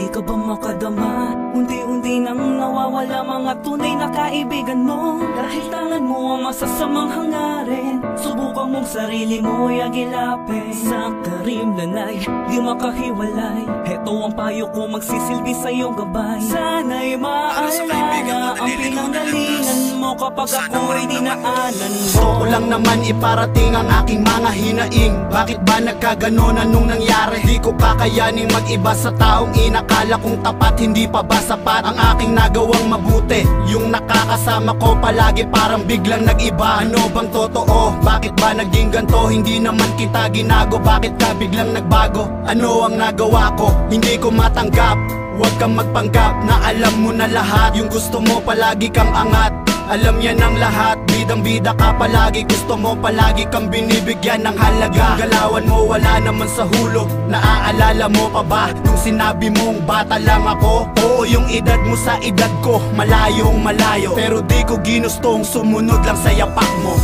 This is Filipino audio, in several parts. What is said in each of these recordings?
Hindi ka ba makadama? Unti-unti nang nawawala mga tunay na kaibigan mo. Dahil tangan mo ang masasamang hangarin. Subukan mong sarili mo agilapin. Sa karimlanay, di makahiwalay. Heto ang payo ko magsisilbi sa iyong gabay. Sana'y maalala ang pinanggalingan mo Kapag ako'y dinaanan mo. Gusto ko lang naman iparating ang aking mga hinaing. Bakit ba nagkaganon? Anong nangyari? Di ko kakayaning mag-iba sa taong inakala kong tapat Hindi pa ba sapat ang aking nagawang mabuti? Yung nakakasama ko palagi parang biglang nag-iba Ano bang totoo? Bakit ba naging ganto? Hindi naman kita ginago Bakit ka biglang nagbago? Ano ang nagawa ko? Hindi ko matanggap Huwag kang magpanggap na alam mo na lahat Yung gusto mo palagi kang angat alam yan ang lahat, bidang bida ka palagi. Gusto mo palagi kang binibigyan ng halaga. Yung galawan mo wala naman sa hulog Naaalala mo pa ba Nung sinabi mong bata lang ako? Oo yung edad mo sa edad ko Malayong malayo. Pero di ko ginustong sumunod lang sa yapak mo.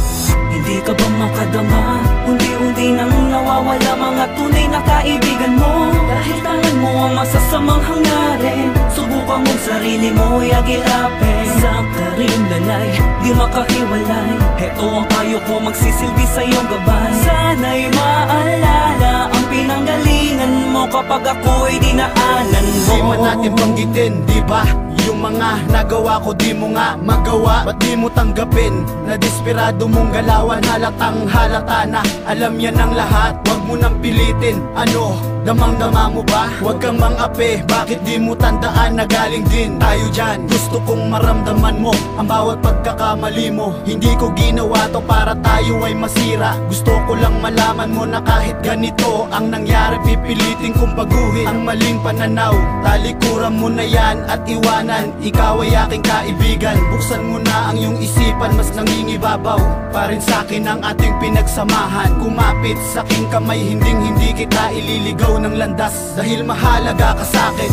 Hindi ka ba makadama? Unti-unti nang nawawala mga tunay na kaibigan mo. Dahil tangan mo ang masasamang hangarin. Subukan mong sarili mo agilapin Sa karimlanay, di makahiwalay. Heto ang payo ko magsisilbi sa iyong gabay. Sana'y maalala ang Kapag ako'y dinaanan mo? Di man natin banggitin, di ba? Yung mga nagawa ko di mo nga magawa. Ba't di mo tanggapin Na desperado mong galawan? Halatang halata na Alam yan ang lahat, wag mo nang pilitin Ano, damang dama mo ba? Huwag kang mangape, bakit di mo tandaan na galing din tayo dyan? Gusto kong maramdaman mo ang bawat pagkakamali mo. Hindi ko ginawa to para tayo ay masira. Gusto ko lang malaman mo na kahit ganito Ang nangyari pipilitin kong baguhin. Ang maling pananaw, talikuran mo na yan at iwanan. Ikaw ay aking kaibigan Buksan mo na ang iyong isipan. Mas nangingibabaw Pa rin sa'kin ang ating pinagsamahan. Kumapit sa aking kamay hinding hindi kita ililigaw ng landas. Dahil mahalaga ka sa'kin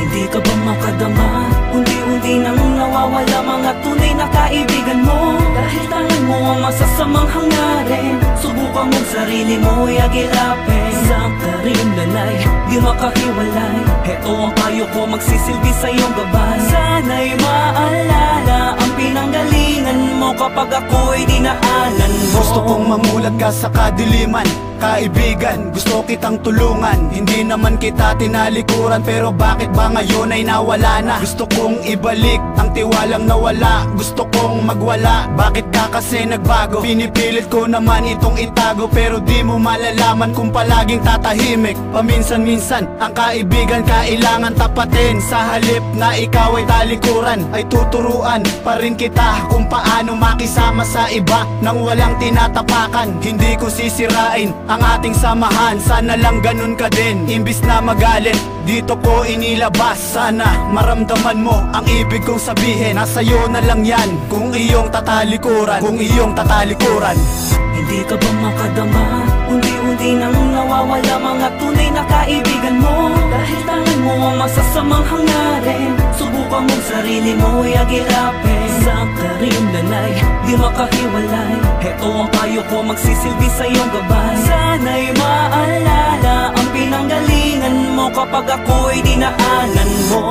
Hindi ka ba makadama? Unti-unti nang nawawala mga tunay na kaibigan mo. Dahil tangan mo ang masasamang hangarin Subukan mong sarili mo agilapin Sa karimlanay, di makahiwalay Heto ang payo ko magsisilbi sa iyong gabay Sana'y maalala ang pinanggalingan mo Kapag ako'y dinaanan mo. Gusto kong mamulat ka sa kadiliman Kaibigan, gusto kitang tulungan. Hindi naman kita tinalikuran Pero bakit ba ngayon ay nawala na? Gusto kong ibalik ang tiwalang nawala. Gusto kong magwala. Bakit ka kasi nagbago? Pinipilit ko naman itong itago Pero di mo malalaman kung palaging tatahimik. Paminsan-minsan ang kaibigan kailangan tapatin. Sa halip na ikaw ay talikuran Ay tuturuan pa rin kita kung paano makisama sa iba Nang walang tinatapakan. Hindi ko sisirain ang ating samahan Sana lang ganun ka din. Imbis na magalit Dito ko inilabas. Sana maramdaman mo ang ibig kong sabihin. Nasa iyo na lang yan Kung iyong tatalikuran Kung iyong tatalikuran. Hindi ka ba makadama? Unti-unti nang nawawala mga tunay na kaibigan mo. Dahil tangan mo ang masasamang hangarin. Subukan mong sarili mo agilapin. Sa karimlanay, di makahiwalay. Heto ang payo ko magsisilbi sa iyong gabay Kapag ako'y dinaanan mo